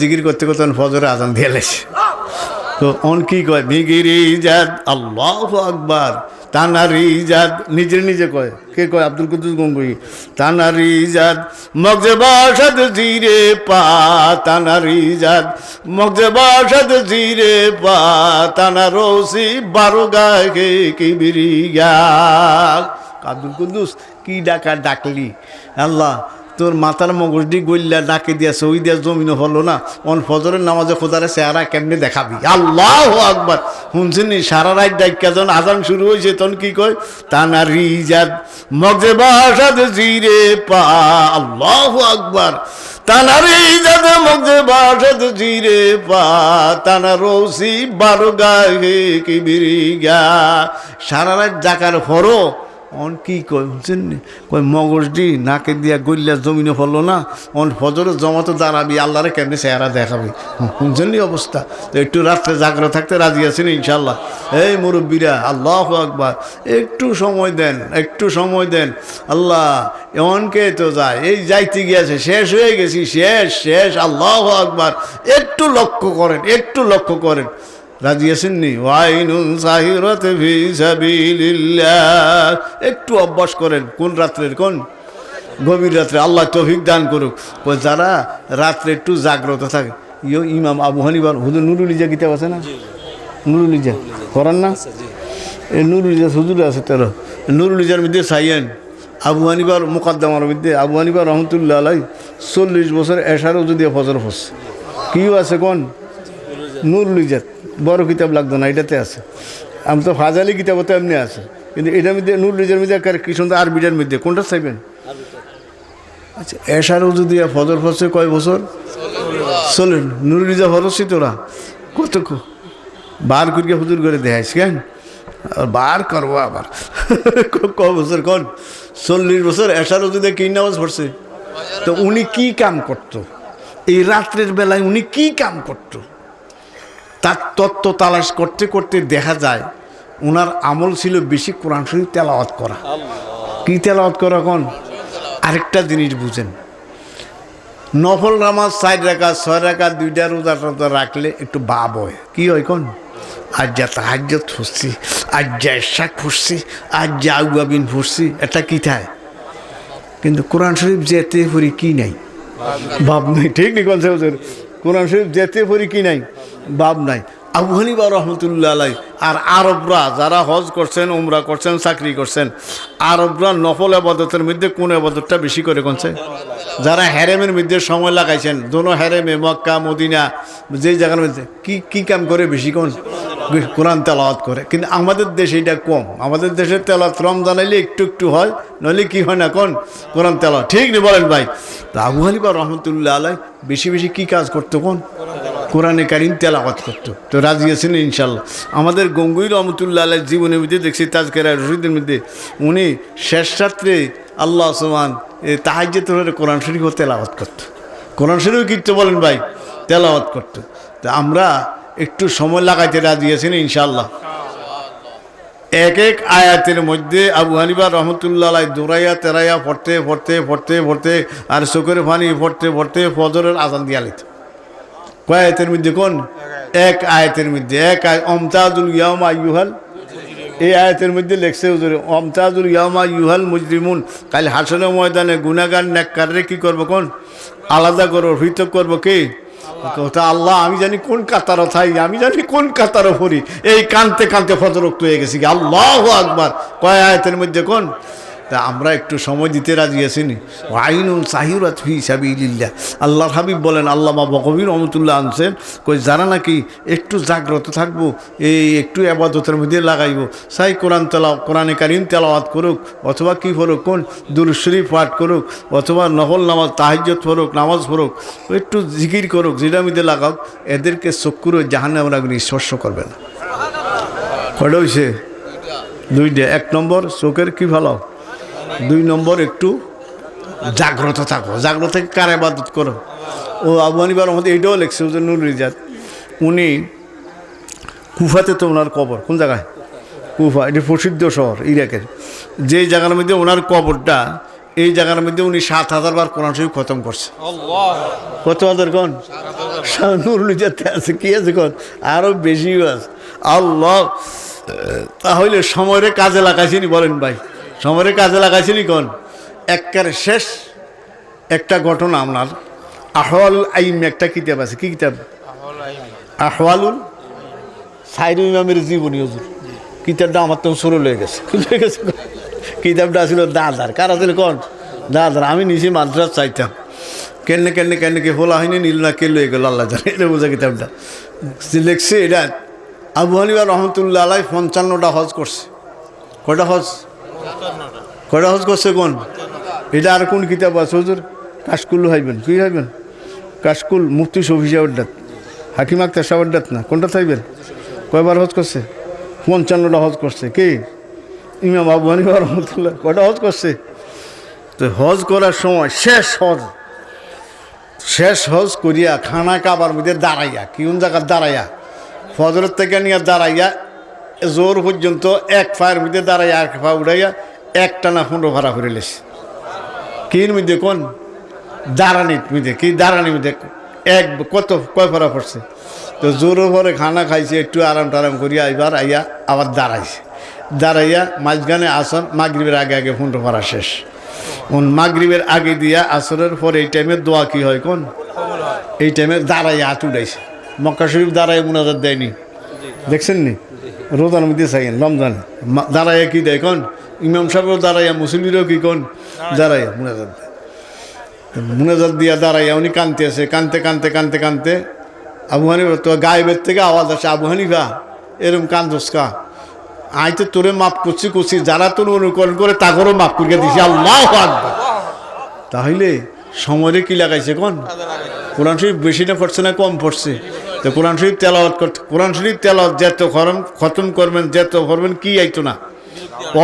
জিকির করতে করতে ফজরে আজান দিয়ে লেছে। তো অন কি কয়? ভিগিরি জাদ আল্লাহ আকবার। তানারি জাদ নিজে নিজে কয়। কে কয়? আব্দুল কুদ্দুস গঙ্গুই। তানারি জাদ মগজে বাসাদ জিরে পা। তানারি জাদ মগজে বাসাদ জিরে পা। তানা রসি বারো গায়ে কি বিরি গা আব্দুল কুদ্দুস, কি ডাকা ডাকলি? আল্লাহ তোর মাথার মগজটি গইল্লা ডাকে দিয়া সই দিয়া জমিনে হলো না। অন ফজরের নামাজে খোদারে চেহারা কেমনে দেখাবি? আল্লাহ আকবার। শুনছেন সারা রাত ডাক্কা যখন আজান শুরু হয়েছে, তখন কি কয়? তানা রিজাদ মগজে বাসাদ জিরে পা। আল্লাহ আকবার। বারো সারা রাত ডাকার ফরো। অন কি কয়? কয় মগজটি নাকে দিয়া গইল্লা জমিনে ফেলল না, অন ফজরে জমাতে দাঁড়াবি, আল্লাহরে কেমনি চেহারা দেখাবি? শুনছেন অবস্থা? তো একটু রাত্রে জাগ্রত থাকতে রাজি আছেন ইনশাল্লাহ এই মুরব্বীরা, আল্লাহ আকবার, একটু সময় দেন, একটু সময় দেন। আল্লাহ এমনকে তো যায়? এই যাইতে গিয়েছে, শেষ হয়ে গেছি, শেষ শেষ, আল্লাহ আকবার। একটু লক্ষ্য করেন, একটু লক্ষ্য করেন। রাজি ওয়াইনুন সাহিরত ফি সাবিলিল্লাহ। একটু অভ্যাস করেন কোন রাত্রের কোন? গভীর রাত্রে আল্লাহ তৌফিক দান করুক। ও যারা রাত্রে একটু জাগ্রত থাকে ইয়ো ইমাম আবু হানিবার হুজুর নুরুল ইজা কিতাব আছে না? নুরুল ইজা করেন না? এই নুরুল ইজা হুজুর আছে তেরো। নুরুল ইজার মধ্যে সাইয়েন আবু হানিবার মোকাদ্দমার মধ্যে আবু হানিবার রহমতুল্লাহ আলাই চল্লিশ বছর এশারও যদি ফজর ফসছে কিও আছে কোন? নুরুল ইজাত বড় কিতাব লাগতো না, এটাতে আছে। আমি তো ফাজালি কিতাব তো এমনি আছে। কিন্তু এটার মধ্যে নুরুল ইজার মধ্যে কি সুন্দর আরবিটার মধ্যে, কোনটা চাইবেন? আচ্ছা এশারও যদি ফজর ফসছে কয় বছর? চলেন নুরুল ইজা ফরসি তোরা কত বার করিয়া হুজুর করে দেখাইস কেন? বার করব আবার। ক- বছর কোন? চল্লিশ বছর, এশারও যদি কি নামাজ পড়ছে? তো উনি কি কাম করতো? এই রাত্রের বেলায় উনি কি কাম করতো? তার তত্ত্ব তালাশ করতে করতে দেখা যায় ওনার আমল ছিল বেশি কোরআন শরীফ তেলাওয়াত করা। কি তেলাওয়াত করা কোন? আরেকটা জিনিস বুঝেন। নফল নামাজ চার রাখা ছয় রাখা দুইটা রোজা টোজা রাখলে একটু বাপ হয়। কি হয় কোন? আজ যা তাহাজ ফুসছি আজ যা শাক ফুসছি আজ যা আউয়াবিন ফুসছি এটা কি থায় কিন্তু কোরআন শরীফ যেতে পড়ি কি নাই? বাপ নাই। ঠিক নি কোন কোরআন শরীফ যেতে পড়ি কি নাই? বাপ নাই। আবু হানিবা রহমতুল্লাহ আলাই আর আরবরা যারা হজ করছেন, উমরা করছেন, চাকরি করছেন, আরবরা নফল আবাদতের মধ্যে কোন আবাদতটা বেশি করে করছে যারা হ্যারেমের মধ্যে সময় লাগাইছেন, দোনো হ্যারেমে মক্কা, মদিনা যেই জায়গার মধ্যে, কি কি কাম করে বেশি কোন কোরআন তেলাওয়াত করে। কিন্তু আমাদের দেশে এটা কম। আমাদের দেশে তেলাওয়াত রমজান আইলে একটু একটু হয়, নইলে কি হয় না কোন? কোরআন তেলাওয়াত। ঠিক নেই বলেন ভাই? তো আবু হানিফা রহমতুল্লাহ আলাই বেশি বেশি কি কাজ করতো কোন? কোরআনে কারিম তেলাওয়াত করতো। তো রাজি আছেন ইনশাল্লাহ আমাদের গঙ্গুই রহমতুল্লাহ আলাই জীবনের মধ্যে দেখছি তাজকেরা রশিদের মধ্যে উনি শেষ রাত্রে আল্লাহ সমান তাহাজ্যে তোর কোরআন শরীফও তেলাওয়াত করতো। কোরআন শরীফ কিনতে বলেন ভাই? তেলাওয়াত করতো। তো আমরা একটু সময় লাগাইতে রাজি আছেন ইনশাল্লাহ এক এক আয়াতের মধ্যে আবু হানিবা রহমতুল্লাহ দৌড়াইয়া তেরাইয়া পড়তে পড়তে পড়তে পড়তে আর চোখের পানি পড়তে পড়তে ফজরের আজান দিয়া লিত কয় আয়াতের মধ্যে কোন? এক আয়াতের মধ্যে। এক আয় অমতাজুল ইয়ামা ইউহাল এই আয়াতের মধ্যে লেখছে হুজুরে, অমতাজুল ইয়ামা ইউহাল মুজরিমুন। কাল হাসনের ময়দানে গুনাগান নেককাররে কি করব কোন? আলাদা করব পৃথক করব কে? কথা আল্লাহ, আমি জানি কোন কাতারও থাই আমি জানি কোন কাতারও ফরি এই কানতে কানতে ফজরক্ত হয়ে গেছি আল্লাহ আকবার। কয় আয়াতের মধ্যে কোন? তা আমরা একটু সময় দিতে রাজি আছিনি আইনুল সাহিরাত ফি সাবিলিল্লাহ। আল্লাহর হাবিব বলেন আল্লাহ বাবা কবির রহমতুল্লাহ আনছেন, কই যারা নাকি একটু জাগ্রত থাকব, এই একটু আবাদতের মধ্যে লাগাইব সাই কোরআন তেলাও, কোরআনে কারিম তেলাওয়াত করুক, অথবা কি পড়ুক, কোন দুরুশরীফ পাঠ করুক, অথবা নকল নামাজ, তাহাজ্জত পড়ুক, নামাজ পড়ুক, একটু জিকির করুক যেটা মধ্যে লাগাক, এদেরকে চক্ষুর জাহান্নাম রাখবেন স্পর্শ করবে না। কয়টা হয়েছে দুইটা। এক নম্বর, চোখের কি ভালো? দুই নম্বর একটু জাগ্রত থাকো। জাগ্রত থেকে কার আবাদত করো? ও আবু হানিবার মধ্যে এইটাও লেখছে যে নুর রিজাত। উনি কুফাতে তো ওনার কবর। কোন জায়গায়? কুফা এটি প্রসিদ্ধ শহর ইরাকের। যে জায়গার মধ্যে ওনার কবরটা এই জায়গার মধ্যে উনি সাত হাজার বার কোরআন শরীফ খতম করছে। কত হাজার কোন? নুরুল যাতে আছে কি আছে কোন? আরও বেশি আছে। আল্লাহ তাহলে সময়ের কাজে লাগাইছিনি বলেন ভাই। সময়ের কাজে লাগাইছিনি কোন? একবারে শেষ একটা ঘটনা আপনার। আহওয়ালুল আইম একটা কিতাব আছে, কি কিতাব? আহওয়ালুল সাইরু ইমামের জীবনী, হজুর। কিতাবটা আমার তো শুরু হয়ে গেছে। হয়ে গেছে কিতাবটা ছিল দাদার। কার আছিল কোন? দাদার। আমি নিজে মাদ্রাস চাইতাম। কেনে কেনে কেনে কে ফোলা হয়নি, নীল না কে লয়ে গেল আল্লাহ জানে। এটা বোঝা কিতাবটা। লিখছে এটা। আবু হানিবা রহমতুল্লাহ আলাই পঞ্চান্নটা হজ করছে। কটা হজ? কয়টা হজ করছে কোন এটা আর কোন কিতাব আছে? হুজুর, কাশকুল হাইবেন। কি হাইবেন? কাশকুল, মুফতি শফি সাহেবডাত হাকিম আক্তার সাহেবডাত না? কোনটা থাকবেন কয়বার হজ করছে? পঞ্চান্নটা হজ করছে। কে? ইমাম আবু রহমতুল্লাহ। কটা হজ করছে? তো হজ করার সময় শেষ হজ শেষ হজ করিয়া খানা কাবার মধ্যে দাঁড়াইয়া কোন জায়গার দাঁড়াইয়া, ফজরের থেকে নিয়ে দাঁড়াইয়া জোর পর্যন্ত এক পায়ের মধ্যে দাঁড়াইয়া এক পা উড়াইয়া একটা না পনেরো ভাড়া করে লেছে। কির মধ্যে কোন? দাঁড়ানির মধ্যে কি দাঁড়ানির মধ্যে? এক কত কয় ফরা পড়ছে? তো জোর পরে খানা খাইছে একটু আরাম টারাম করিয়া এবার আইয়া আবার দাঁড়াইছে। দাঁড়াইয়া মাঝখানে আসন মাগরীবের আগে আগে পনেরো ভাড়া শেষ। কোন মাগরীবের আগে দিয়া আসরের পরে এই টাইমে দোয়া কি হয় কোন? এই টাইমে দাঁড়াইয়া হাত উঠাইছে। মক্কা শরীফ দাঁড়াই মুনাজাত দেয়নি। দেখছেন নি? রোজার মধ্যে চাইছেন রমজানে দাঁড়াইয়া কি দেয় কোন? ইমাম সাহেবও দাঁড়াইয়া মুসলিমেরও কি কোন? দাঁড়াইয়া মুনাজাত মুনাজাত দিয়া দাঁড়াইয়া উনি কানতে আছে কানতে কানতে কানতে কানতে আবু হানিফা তো গায়েবের থেকে আওয়াজ আসে আবু হানিফা এরম কান্দোস কা? আই তো তোরে মাফ করছি করছি যারা তোর অনুকরণ করে তাগরও মাফ করিয়া দিছি। আল্লাহ আকবার। তাহলে সময় কি লাগাইছে কোন? কোরআন শরীফ বেশি না পড়ছে না কম পড়ছে? তো কোরআন শরীফ তেলাওয়াত করতে কোরআন শরীফ তেলাওয়াত যত খরম, খতম করবেন, যত করবেন, কি আইতো না?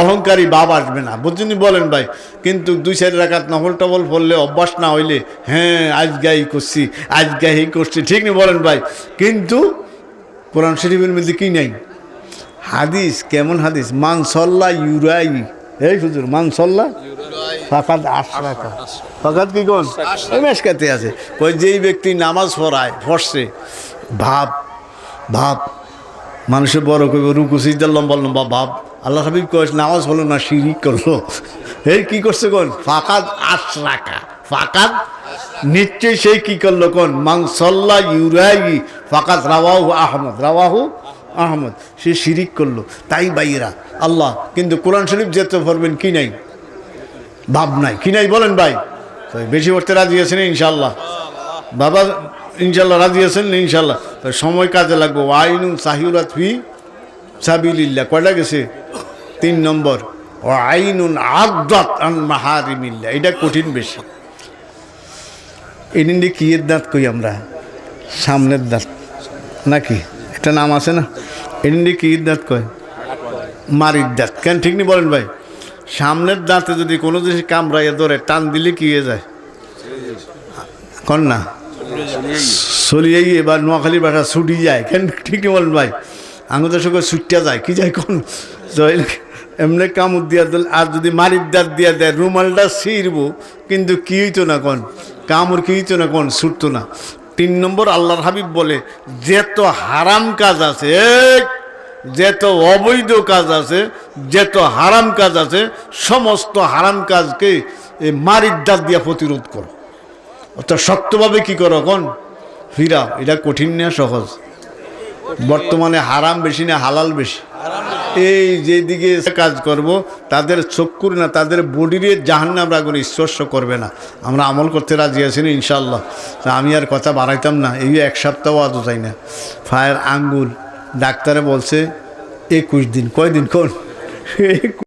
অহংকারী বাপ আসবে না। বুঝছেন বলেন ভাই? কিন্তু দুই চার রাখাত নফল টবল পড়লে অভ্যাস না হইলে হ্যাঁ আজ গাই করছি আজ গাই করছি। ঠিক নেই বলেন ভাই? কিন্তু কোরআন শরীফের মধ্যে কি নাই? হাদিস, কেমন হাদিস? মানসল্লা ইউরাই। এই হুজুর, মানসল্লা? ফাঁকাত আশরাকা ফাঁকাত কি কোন? ওই মেশকাতে আছে। ওই যেই ব্যক্তি নামাজ পড়ায়, পড়ছে ভাব ভাব। মানুষের বড় কইব, রুকু, সিজদার লম্বা লম্বা ভাব। আল্লাহ হাবিব কয়েস নামাজ হলো না, শিরিক করল। এই কি করছে কোন? ফাঁকাত আশরাকা। ফাঁকাত নিশ্চয়ই সেই কি করল কোন? মানসল্লা ইউরাই ফাঁকাত রাওয়াহু আহমদ। রাওয়াহু আহমদ। সে শিরিক করল। তাই বাইরা, আল্লাহ, কিন্তু কোরআন শরীফ যেতে পারবেন কি নাই? ভাব নাই। কি নাই বলেন ভাই? বেশি পড়তে রাজি আছেন ইনশাল্লাহ বাবা ইনশাল্লাহ রাজি আছেন, ইনশাল্লাহ। সময় কাজে লাগবো। আইনুন সাহিউরাত ফি সাবিলিল্লাহ। কয়টা গেছে? তিন নম্বর। ও আইনুন আদাত আন মাহারিমিল্লা এটা কঠিন বেশি। এই নিয়ে কি এর দাঁত কই আমরা? সামনের দাঁত। নাকি? একটা নাম আছে না? এই নিয়ে কি এর দাঁত কয়? মারির দাঁত। কেন ঠিক নি বলেন ভাই? সামনের দাঁতে যদি কোনো জিনিস কামড়াইয়া ধরে, টান দিলে কি হয়ে যায়? কন না। চলিয়াই এবার নোয়াখালীর বাসা ছুটি যায়। কেন ঠিকই বলেন ভাই? আঙুলের সঙ্গে ছুটিয়া যায়, কি যায় কোন? এমনি কামড় দিয়া দিল, আর যদি মারির দাঁত দিয়া দেয়, রুমালটা ছিঁড়ব, কিন্তু কি হইতো না কোন? কামড় কি হইতো না কোন? ছুটতো না। তিন নম্বর আল্লাহর হাবিব বলে, যেত হারাম কাজ আছে, যত অবৈধ কাজ আছে, যেত হারাম কাজ আছে, সমস্ত হারাম কাজকে এই মারির দাঁত দিয়া প্রতিরোধ করো। অর্থাৎ শক্তভাবে কি করো কোন? ফিরা এটা কঠিন না, সহজ। বর্তমানে হারাম বেশি না, হালাল বেশি। এই যেদিকে কাজ করব, তাদের চক্ষুর না, তাদের বডিরে জাহান্নাম রাগুন স্পর্শ করবে না। আমরা আমল করতে রাজি আছি না ইনশাল্লাহ আমি আর কথা বাড়াইতাম না, এই এক সপ্তাহ আদৌ চাই না। ফায়ার আঙ্গুল ডাক্তারে বলছে, একুশ দিন। কয় দিন কোন